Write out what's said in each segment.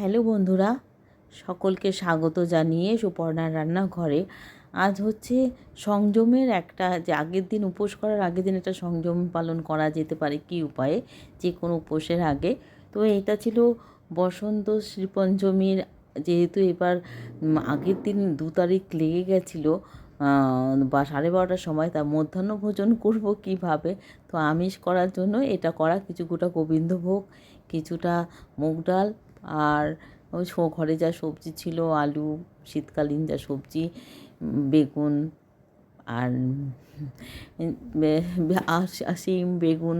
Hello বন্ধুরা, সকলকে স্বাগত জানিয়ে সুপর্ণার রান্নাঘরে। আজ হচ্ছে সংযমের একটা যে আগের দিন উপোস করার আগের দিন একটা সংযম পালন করা যেতে পারে কি উপায়ে? যে কোনো উপোসের আগে। তো এটা ছিল বসন্ত শ্রীপঞ্চমীর, যেহেতু এবার আগের দিন দু তারিখ লেগে গেছিল বা সাড়ে বারোটার সময়, তা মধ্যাহ্ন ভোজন করব কীভাবে? তো আমিষ করার জন্য এটা করা, কিছু গোটা গোবিন্দভোগ, কিছুটা মুগ ডাল আর ওই ঘরে যা সবজি ছিল, আলু, শীতকালীন যা সবজি বেগুন আর সিম বেগুন,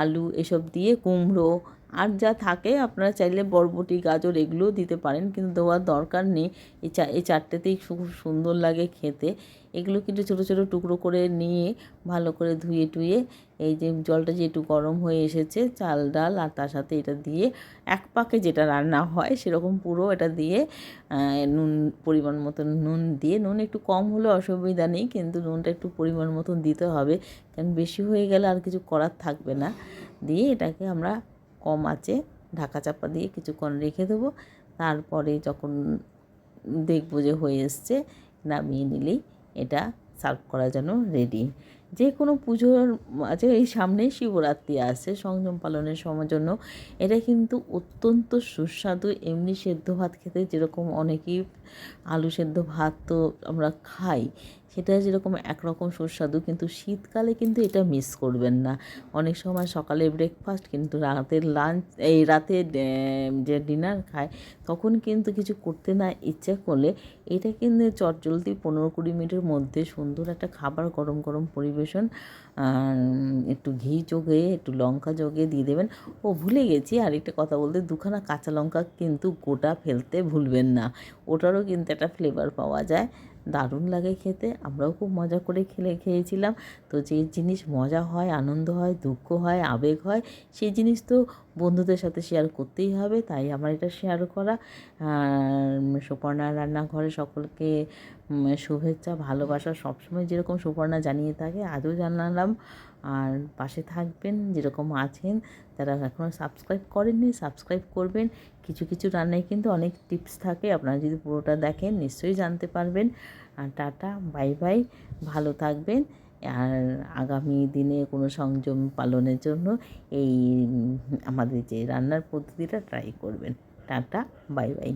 আলু এসব দিয়ে কুমড়ো আর যা থাকে আপনারা চাইলে বরবটি, গাজর এগুলোও দিতে পারেন, কিন্তু দেওয়ার দরকার নেই। এই চা, এই চারটেতেই খুব সুন্দর লাগে খেতে। এগুলো কিন্তু ছোটো ছোটো টুকরো করে নিয়ে ভালো করে ধুয়ে টুয়ে এই যে জলটা যে একটু গরম হয়ে এসেছে, চাল, ডাল আর তার সাথে এটা দিয়ে এক পাকে যেটা রান্না হয় সেরকম পুরো এটা দিয়ে নুন, পরিমাণ মতন নুন দিয়ে, নুন একটু কম হলে অসুবিধা নেই, কিন্তু নুনটা একটু পরিমাণ মতন দিতে হবে, কারণ বেশি হয়ে গেলে আর কিছু করার থাকবে না। দিয়ে এটাকে আমরা কম আঁচে ঢাকা চাপা দিয়ে কিছুক্ষণ রেখে দেবো। তারপরে যখন দেখব যে হয়ে এসছে, নামিয়ে নিলেই এটা সার্ভ করার জন্য রেডি যে কোনো পুজোর আছে এই সামনেই শিবরাত্রি আসছে সংযম পালনের সময় জন্য। এটা কিন্তু অত্যন্ত সুস্বাদু, এমনি সেদ্ধ ভাত খেতে যেরকম অনেকেই আলু সেদ্ধ ভাত তো আমরা খাই। সেটা যেরকম একরকম সুস্বাদু, কিন্তু শীতকালে কিন্তু এটা মিস করবেন না। অনেক সময় সকালে ব্রেকফাস্ট কিন্তু রাতের লাঞ্চ এই রাতে যে ডিনার খায়, তখন কিন্তু কিছু করতে না ইচ্ছে করলে এটা কিন্তু চটজলদি পনেরো কুড়ি মিনিটের মধ্যে সুন্দর একটা খাবার গরম গরম পরিবেশন একটু ঘি চোখে একটু লঙ্কা চোখে দিয়ে দেবেন। ও ভুলে গেছি আর একটা কথা বলতে, দুখানা কাঁচা লঙ্কা কিন্তু গোটা ফেলতে ভুলবেন না। ওটারও কিন্তু একটা ফ্লেভার পাওয়া যায়। দারুণ লাগে খেতে। আমরাও খুব মজা করে খেলে, খেয়েছিলাম। তো যে জিনিস মজা হয়, আনন্দ হয়, দুঃখ হয়, আবেগ হয়, সেই জিনিস তো বন্ধুদের সাথে শেয়ার করতেই হবে। তাই আমার এটা শেয়ার করা। সুপর্ণা রান্নাঘরে সকলকে শুভেচ্ছা, ভালোবাসা, সবসময় যেরকম সুপর্ণা জানিয়ে থাকে, আজও জানালাম। আর পাশে থাকবেন, যেরকম আছেন যারা এখনও সাবস্ক্রাইব করেননি সাবস্ক্রাইব করবেন। কিছু কিছু রান্নায় কিন্তু অনেক টিপস থাকে, আপনারা যদি পুরোটা দেখেন, নিশ্চয়ই জানতে পারবেন। আর টাটা বাই বাই ভালো থাকবেন। আর আগামী দিনে কোনো সংযম পালনের জন্য এই, আমাদের যে রান্নার পদ্ধতিটা ট্রাই করবেন। Tata bye bye